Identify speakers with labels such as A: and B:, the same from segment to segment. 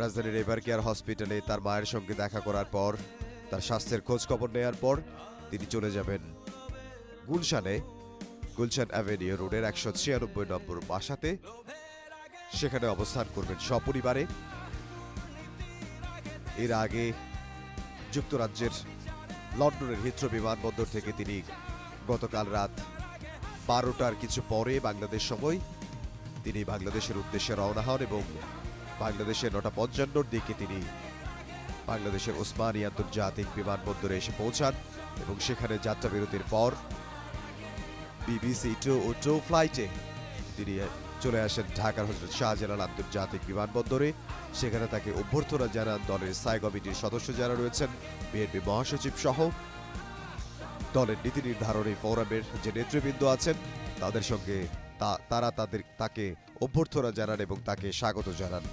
A: রাজধানীর ever care হসপিটালে তার মায়ের সঙ্গে দেখা করার পর, তার স্বাস্থ্যের খোঁজ খবর নেওয়ার পর তিনি চলে যাবেন গুলশানে, গুলশান অ্যাভিনিউ রোডের একশো ছিয়ানব্বই নম্বর বাসাতে। সেখানে অবস্থান করবেন সপরিবারে। এর আগে যুক্তরাজ্যের লন্ডনের হিথ্রো বিমানবন্দর থেকে তিনি গতকাল রাত বারোটার কিছু পরে বাংলাদেশ সময় তিনি বাংলাদেশের উদ্দেশ্যে রওনা হন এবং বাংলাদেশের নটা পঞ্চান্নর দিকে তিনি বাংলাদেশের ওসমানী আন্তর্জাতিক বিমানবন্দরে এসে পৌঁছান এবং সেখানে যাত্রা বিরতির পর বিবিসি টু ও টো ফ্লাইটে তিনি চলে আসেন ঢাকার হজরত শাহজালাল আন্তর্জাতিক বিমানবন্দরে। সেখানে তাকে অভ্যর্থনা জানান দলের স্থায়ী কমিটির সদস্য যারা রয়েছেন, বিএনপি মহাসচিব সহ দলের নীতি নির্ধারণী ফোরামের যে নেতৃবৃন্দ আছেন, তাদের সঙ্গে তারা তাদের, তাকে অভ্যর্থনা জানান এবং তাকে স্বাগত জানান।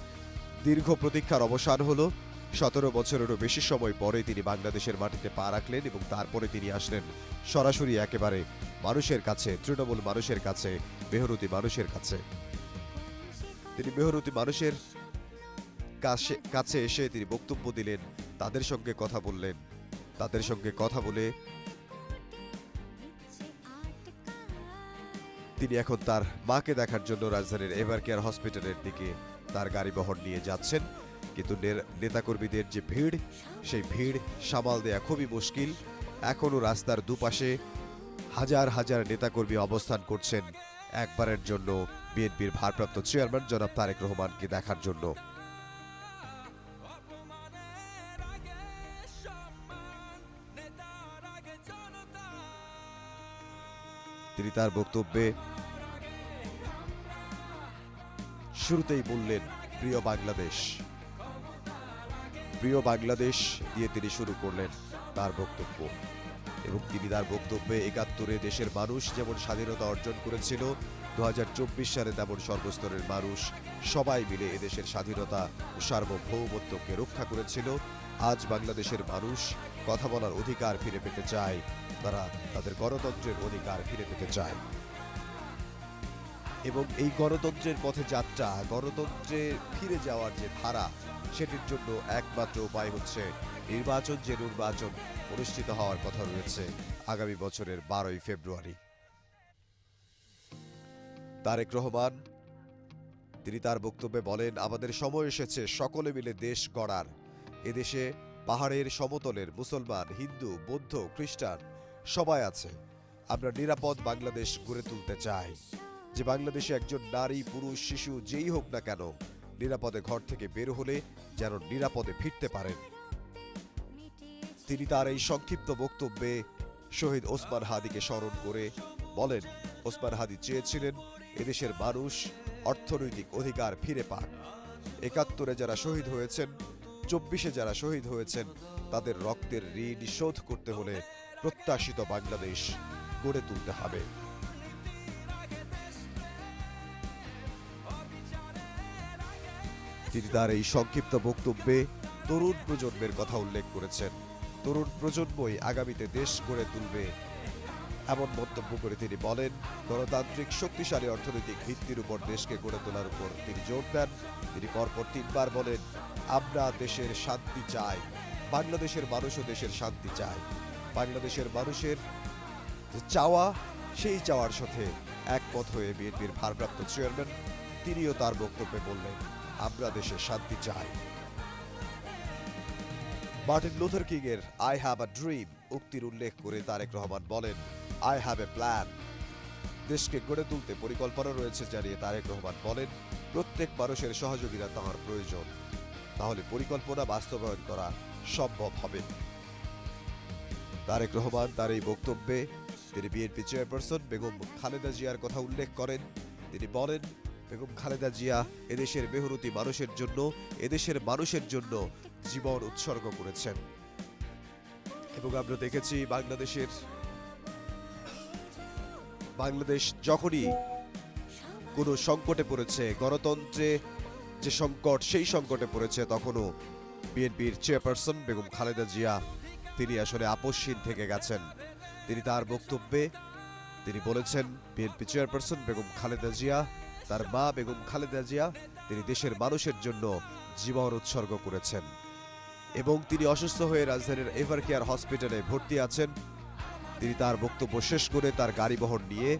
A: দীর্ঘ প্রতীক্ষার অবসান হলো। সতেরো বছরেরও বেশি সময় পরে তিনি বাংলাদেশের মাটিতে পা রাখলেন এবং তারপরে তিনি আসলেন সরাসরি একেবারে মানুষের কাছে, তৃণমূল মানুষের কাছে মেহরতি মানুষের কাছে। তিনি মেহরতি মানুষের কাছে কাছে এসে তিনি বক্তব্য দিলেন, তাদের সঙ্গে কথা বললেন। তাদের সঙ্গে কথা বলে তিনি এখন তার মাকে দেখার জন্য রাজধানীর এভার কেয়ার হসপিটালের দিকে তার গাড়ি বহর নিয়ে যাচ্ছেন। কিন্তু নেতাকর্মীদের যে ভিড়, সেই ভিড় সামাল দেয়া খুবই মুশকিল। এখনও রাস্তার দুপাশে হাজার হাজার নেতাকর্মী অবস্থান করছেন। একবারের জন্য বিএনপির ভারপ্রাপ্ত চেয়ারম্যান জনাব তারেক রহমানকে দেখার জন্য। তিনি তার বক্তব্যে শুরুতেই বললেন, প্রিয় বাংলাদেশ। প্রিয় বাংলাদেশ দিয়ে তিনি শুরু করলেন তার বক্তব্য। এবং তিনি তার বক্তব্যে একাত্তরে দেশের মানুষ যেমন স্বাধীনতা অর্জন করেছিল দু হাজার চব্বিশ সালে তেমন সর্বস্তরের মানুষ সবাই মিলে এদেশের স্বাধীনতা ও সার্বভৌমত্বকে রক্ষা করেছিল। আজ বাংলাদেশের মানুষ কথা বলার অধিকার ফিরে পেতে চায়। তারা তাদের গণতন্ত্রের অধিকার ফিরে পেতে চায়। এবং এই গণতন্ত্রের পথে যাত্রা, গণতন্ত্রে ফিরে যাওয়ার যে ধারা, সেটির জন্য একমাত্র উপায় হচ্ছে নির্বাচন যে নির্বাচন অনুষ্ঠিত হওয়ার কথা রয়েছে আগামী বছরের বারোই ফেব্রুয়ারি। তারেক রহমান, তিনি তার বক্তব্যে বলেন, আমাদের সময় এসেছে, সকলে মিলে দেশ গড়ার। এদেশে পাহাড়ের সমতলের মুসলমান, হিন্দু, বৌদ্ধ, খ্রিস্টান সবাই আছে। আমরা নিরাপদ বাংলাদেশ গড়ে তুলতে চাই। যে বাংলাদেশে একজন নারী, পুরুষ, শিশু যেই হোক না কেন, নিরাপদে ঘর থেকে বের হলে যেন নিরাপদে ফিরতে পারেন। তিনি তার এই সংক্ষিপ্ত বক্তব্যে শহীদ ওসমান হাদিকে স্মরণ করে বলেন, ওসমান হাদি চেয়েছিলেন এদেশের মানুষ অর্থনৈতিক অধিকার ফিরে পাক একাত্তরে যারা শহীদ হয়েছেন, চব্বিশে যারা শহীদ হয়েছেন, তাদের রক্তের ঋণ শোধ করতে হলে প্রত্যাশিত বাংলাদেশ গড়ে তুলতে হবে। তিনি তার এই সংক্ষিপ্ত বক্তব্যে তরুণ প্রজন্মের কথা উল্লেখ করেছেন। তরুণ প্রজন্মই আগামীতে দেশ গড়ে তুলবে এমন মন্তব্য করে তিনি বলেন, গণতান্ত্রিক শক্তিশালী অর্থনৈতিক ভিত্তির উপর দেশকে গড়ে তোলার উপর তিনি জোর দেন। তিনি পরপর তিনবার বলেন, আমরা দেশের শান্তি চাই, বাংলাদেশের মানুষও দেশের শান্তি চায়। বাংলাদেশের মানুষের যে চাওয়া, সেই চাওয়ার সাথে একমত হয়ে বিএনপির ভারপ্রাপ্ত চেয়ারম্যান তিনিও তার বক্তব্যে বললেন, আমরা দেশে শান্তি চাই। মার্টিন লুথার কিং এর আই হ্যাভ আ ড্রিম উক্তির উল্লেখ করে তারেক রহমান বলেন আই হ্যাভ এ প্ল্যান দেশকে গড়ে তুলতে পরিকল্পনা রয়েছে জানিয়ে তারেক রহমান বলেন, প্রত্যেক মানুষের সহযোগিতা তাঁর প্রয়োজন। তাহলে পরিকল্পনা বাস্তবায়ন করা সম্ভব হবে। তারেক রহমান তার এই বক্তব্যে তিনি বিএনপি চেয়ারপারসন বেগম খালেদা জিয়ার কথা উল্লেখ করেন। তিনি বলেন, বেগম খালেদা জিয়া এদেশের মেহনতি মানুষের জন্য, এদেশের মানুষের জন্য জীবন উৎসর্গ করেছেন। এবং আমরা দেখেছি বাংলাদেশের বাংলাদেশ যখনই কোনো সংকটে পড়েছে, গণতন্ত্রে যে সংকট, সেই সংকটে পড়েছে, তখনও বিএনপির চেয়ারপারসন বেগম খালেদা জিয়া, তিনি আসলে আপসহীন থেকে গেছেন। তিনি তার বক্তব্যে তিনি বলেছেন, বিএনপি চেয়ারপারসন বেগম খালেদা জিয়া, তার মা বেগম খালেদা জিয়া, তিনি দেশের মানুষের জন্য জীবন উৎসর্গ করেছেন। এবং তিনি অসুস্থ হয়ে রাজধানীর এভার কেয়ার হসপিটালে ভর্তি আছেন। তিনি তার বক্তব্য শেষ করে তার গাড়ি বহর নিয়ে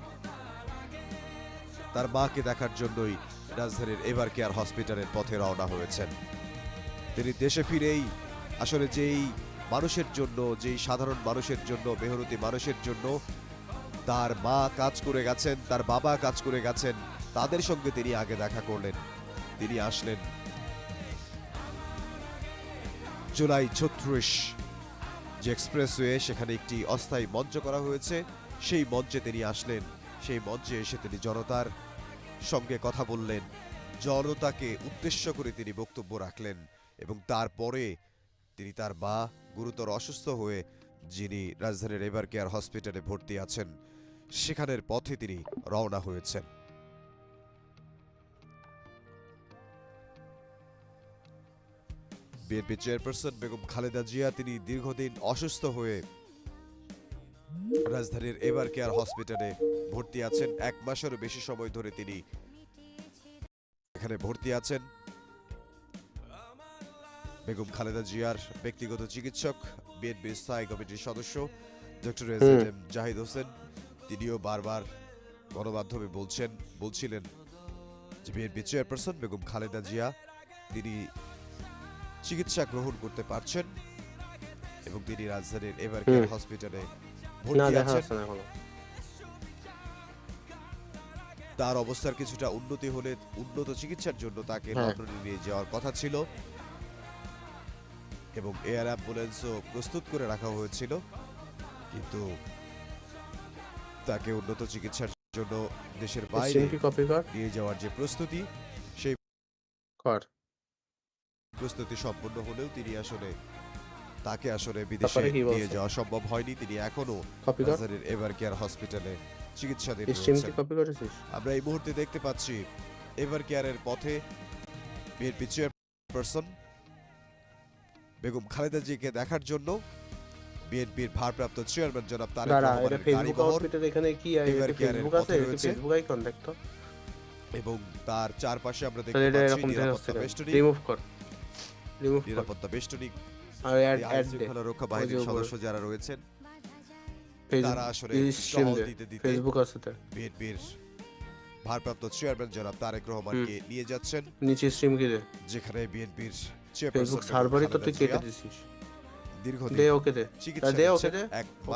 A: তার মাকে দেখার জন্যই রাজধানীর এভার কেয়ার হসপিটালের পথে রওনা হয়েছেন। তিনি দেশে ফিরেই আসলে যেই মানুষের জন্য, যেই সাধারণ মানুষের জন্য, মেহনতি মানুষের জন্য তার মা কাজ করে গেছেন, তার বাবা কাজ করে গেছেন, তাদের সঙ্গে তিনি আগে দেখা করলেন। তিনি আসলেন জুলাই ছত্রিশ যে এক্সপ্রেসওয়ে সেখানে একটি অস্থায়ী মঞ্চ করা হয়েছে, সেই মঞ্চে তিনি আসলেন। সেই মঞ্চে এসে তিনি জনতার সঙ্গে কথা বললেন। জনতাকে উদ্দেশ্য করে তিনি বক্তব্য রাখলেন এবং তারপরে তিনি তার মা গুরুতর অসুস্থ হয়ে যিনি রাজধানীর এভার কেয়ার হসপিটালে ভর্তি আছেন, সেখানের পথে তিনি রওনা হয়েছেন। বিএনপি চেয়ারপারসন বেগম খালেদা জিয়া তিনি দীর্ঘদিন অসুস্থ হয়ে রাজধানীর এভার কেয়ার হসপিটালে ভর্তি আছেন। এক মাসেরও বেশি সময় ধরে তিনি এখানে ভর্তি আছেন। বেগম খালেদা জিয়ার ব্যক্তিগত চিকিৎসক বিএনপি স্থায়ী কমিটির সদস্য ডক্টর এম জাহিদ হোসেন তিনিও বারবার গণমাধ্যমে বলছেন বলছিলেন যে বিএনপি চেয়ারপারসন বেগম খালেদা জিয়া তিনি চিকিৎসা গ্রহণ করতে পারছেন এবং তিনি রাজধানীর এভার কেয়ার হসপিটালে ভর্তি আছেন। তার অবস্থার কিছুটা উন্নতি হলে উন্নত চিকিৎসার জন্য তাকে
B: হ্যাঁ।
A: লন্ডনে নিয়ে যাওয়ার কথা ছিল এবং এয়ার অ্যাম্বুলেন্সও প্রস্তুত করে রাখা হয়েছিল কিন্তু তাকে উন্নত চিকিৎসার জন্য দেশের বাইরে নিয়ে যাওয়ার যে প্রস্তুতি সেই
B: কর
A: প্রস্তুতি সম্পন্ন হলেও তিনি আসলে তাকে আসলে বিদেশে নিয়ে যাওয়া সম্ভব হয়নি। তিনি
B: এখনও
A: রাজধানীর এভার কেয়ার হসপিটালে চিকিৎসাধীন রয়েছেন। আমরা এই মুহূর্তে দেখতে পাচ্ছি এভার কেয়ারের পথে বিএনপি চেয়ারপারসন বেগম খালেদা জিকে দেখার জন্য বিএনপির ভারপ্রাপ্ত চেয়ারম্যান জনাব তারেক রহমানের গাড়ি বহর
B: এখানে কি
A: এবার কি
B: ফেসবুক
A: পথে
B: আছে?
A: রয়েছে? এবং তার চারপাশে আমরা দেখতে পাচ্ছি নিরাপত্তা বেষ্টনী।
B: রিমুভ কর। রিমুভ
A: নিরাপত্তা বেষ্টনী
B: আর অ্যাড অ্যাড
A: শৃঙ্খলা রক্ষা বাহিনীর সদস্য যারা রয়েছেন তারা আসলে টহল দিতে দিতে
B: ফেসবুক আছে
A: বিএনপির ভারপ্রাপ্ত চেয়ারম্যান জনাব তারেক রহমানকে নিয়ে যাচ্ছেন
B: নিচে স্ট্রিম কি
A: যেখানে বিএনপির
B: ফেসবুক সার্ভারই তো তুই কেটে দিছিস
A: দীর্ঘদিন
B: দে ওকে দে।
A: চিকিৎসা
B: দে ওকে দে।
A: এক